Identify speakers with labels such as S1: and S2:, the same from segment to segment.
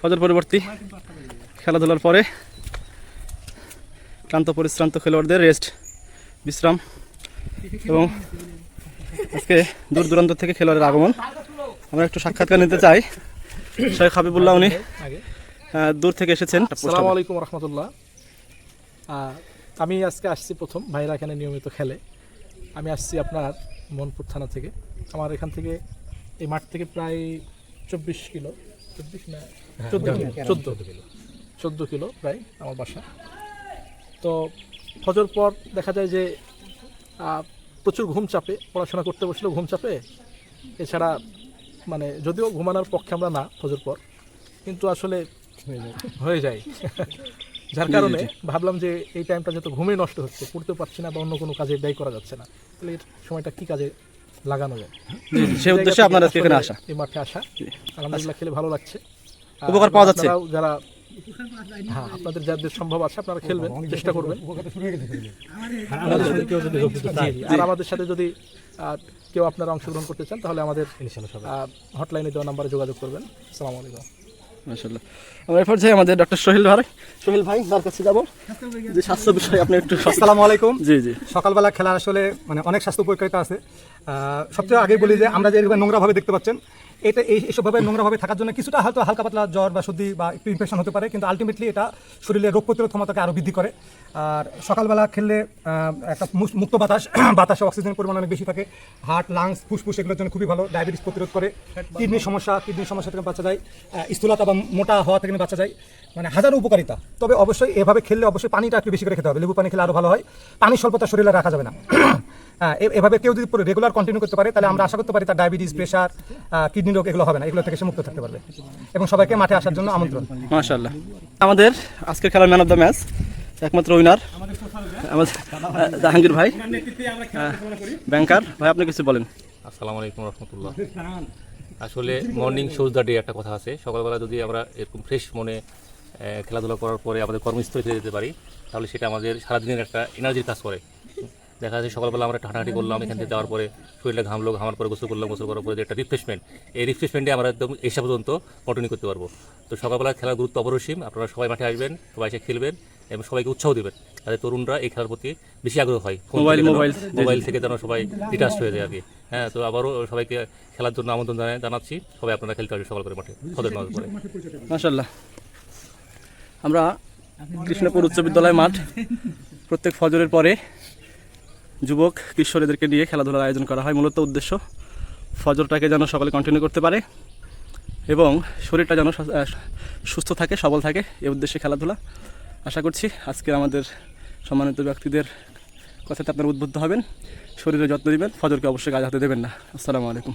S1: ফজর পরবর্তী খেলাধুলার পরে ক্লান্ত পরিশ্রান্ত খেলোয়াড়দের রেস্ট বিশ্রাম এবং আজকে দূর দূরান্ত থেকে খেলোয়াড়ের আগমন। আমরা একটু সাক্ষাৎকার নিতে চাই। শেখ হাবিবুল্লাহ উনি দূর থেকে এসেছেন।
S2: আসসালামু আলাইকুম রহমতুল্লাহ। আমি আজকে আসছি প্রথম ভাইরা এখানে নিয়মিত খেলে। আমি আসছি আপনার মনপুর থানা থেকে। আমার এখান থেকে এই মাঠ থেকে প্রায় চব্বিশ কিলো। চব্বিশ না? চোদ্দ চোদ্দ কিলো। চোদ্দ। কিলো। প্রায় আমার বাসা। তো ফজর পর দেখা যায় যে প্রচুর ঘুম চাপে পড়াশোনা করতে বসলেও ঘুম চাপে। এছাড়া মানে যদিও ঘুমানোর পক্ষে আমরা না ফজর পর কিন্তু আসলে হয়ে যায়। যার কারণে ভাবলাম যে এই টাইমটা যত ঘুমে নষ্ট হচ্ছে পড়তে পারছি না বা অন্য কোনো কাজে ব্যয় করা যাচ্ছে না তাহলে এর সময়টা কি কাজে লাগানো যায়?
S1: সেই উদ্দেশ্যে আপনার এখানে আসা।
S2: এই মাঠে আসা। আলহামদুলিল্লাহ খেলে ভালো লাগছে।
S1: উপকার পাওয়া যাচ্ছে?
S2: যারা হ্যাঁ আপনাদের যাদের সম্ভব আছে আপনারা খেলবেন চেষ্টা করবেন। আর আমাদের সাথে যদি কেউ আপনারা অংশগ্রহণ করতে চান তাহলে আমাদের হটলাইনে দেওয়া নাম্বারে যোগাযোগ করবেন। আসসালামু আলাইকুম।
S1: মাশাল্লাহ আমরা এরপর যাই আমাদের ডক্টর সোহেল ভাই। সোহেল ভাই তার কাছে যাব? যে স্বাস্থ্য বিষয়ে আপনি একটু
S3: আসসালামু আলাইকুম।
S1: জি জি।
S3: সকালবেলা খেলা আসলে মানে অনেক স্বাস্থ্য উপকারিতা আছে। সবচেয়ে আগে বলি যে আমরা যে এরকম নোংরাভাবে দেখতে পাচ্ছেন এটা এই এইসবভাবে নোংরাভাবে থাকার জন্য কিছুটা হয়তো হালকা পাতলা জ্বর বা সর্দি বা একটু ইনফেকশন হতে পারে, কিন্তু আলটিমেটলি এটা শরীরে রোগ প্রতিরোধ ক্ষমতাকে আরও বৃদ্ধি করে। আর সকালবেলা খেললে একটা মুক্ত বাতাস, বাতাসে অক্সিজেনের পরিমাণ অনেক বেশি থাকে। হার্ট লাংস ফুসফুস এগুলোর জন্য খুবই ভালো। ডায়াবেটিস প্রতিরোধ করে। কিডনির সমস্যা কিডনির সমস্যা থেকে বাঁচা যায়। স্থূলতা বা মোটা হওয়া থেকে বাঁচা যায়। মানে হাজারো উপকারিতা। তবে অবশ্যই এভাবে খেললে অবশ্যই পানিটা একটু বেশি করে খেতে হবে। লেবু পানি খেলে আরও ভালো হয়। পানি স্বল্পতা শরীরে রাখা যাবে না। এভাবে কেউ যদি রেগুলার কন্টিনিউ করতে পারে তাহলে আমরা আশা করতে পারি তার ডায়াবেটিস প্রেশার কিডনি রোগ এগুলো হবে না। এগুলো থেকে সে মুক্ত থাকতে পারবে। এবং সবাইকে মাঠে আসার জন্য আমন্ত্রণ।
S1: মাশাল্লাহ আমাদের আজকের খেলার ম্যান অফ দ্য ম্যাচ একমাত্র উইনার আমাদের জাহাঙ্গীর ভাই। ব্যাংকার ভাই আপনি কিছু বলেন।
S4: আসসালামু আলাইকুম রহমতুল্লাহ। আসলে মর্নিং শোজ দ্য ডে একটা কথা আছে। সকালবেলা যদি আমরা এরকম ফ্রেশ মনে খেলাধুলা করার পরে আমাদের কর্মস্থলে ফিরে যেতে পারি তাহলে সেটা আমাদের সারাদিনের একটা এনার্জির কাজ করে। দেখা যাচ্ছে সকালবেলা আমরা একটু হাঁটাহাঁটি করলাম এখান থেকে যাওয়ার পরে শরীরটা ঘামলো ঘামার পরে গোসল করলাম গোসল করার পরে যে একটা রিফ্রেশমেন্ট এই রিফ্রেশমেন্টে আমরা একদম এসে পর্যন্ত কন্টিনিউ করতে পারব। তো সকালবেলা খেলার গুরুত্ব অপরিসীম আপনারা সবাই মাঠে আসবেন সবাই এসে খেলবেন এবং সবাইকে উৎসাহ দেবেন যাতে তরুণরা এই খেলার প্রতি বেশি আগ্রহ হয়।
S1: মোবাইল,
S4: থেকে যেন-
S1: মোবাইল,
S4: মোবাইল থেকে যেন সবাই ডিটাচ হয়ে যায় আর কি। হ্যাঁ তো আবারও সবাইকে খেলার জন্য আমন্ত্রণ জানাই জানাচ্ছি। সবাই আপনারা খেলতে আসবে সকাল করে মাঠে সদের নজর করে
S1: মাশাল্লাহ আমরা কৃষ্ণপুর উচ্চ বিদ্যালয় মাঠ প্রত্যেক ফজরের পরে যুবক কিশোরীদেরকে নিয়ে খেলাধুলার আয়োজন করা হয় মূলত উদ্দেশ্য ফজরটাকে যেন সকলে কন্টিনিউ করতে পারে এবং শরীরটা যেন সুস্থ থাকে সবল থাকে এ উদ্দেশ্যে খেলাধুলা আশা করছি আজকের আমাদের সম্মানিত ব্যক্তিদের কথাতে আপনারা উদ্বুদ্ধ হবেন শরীরের যত্ন নেবেন ফজরকে অবশ্যই কাজ হাতে দেবেন না আসসালামু আলাইকুম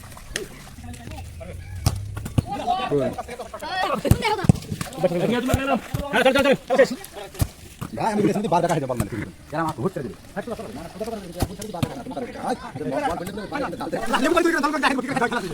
S5: করে মা
S3: লেবু পানি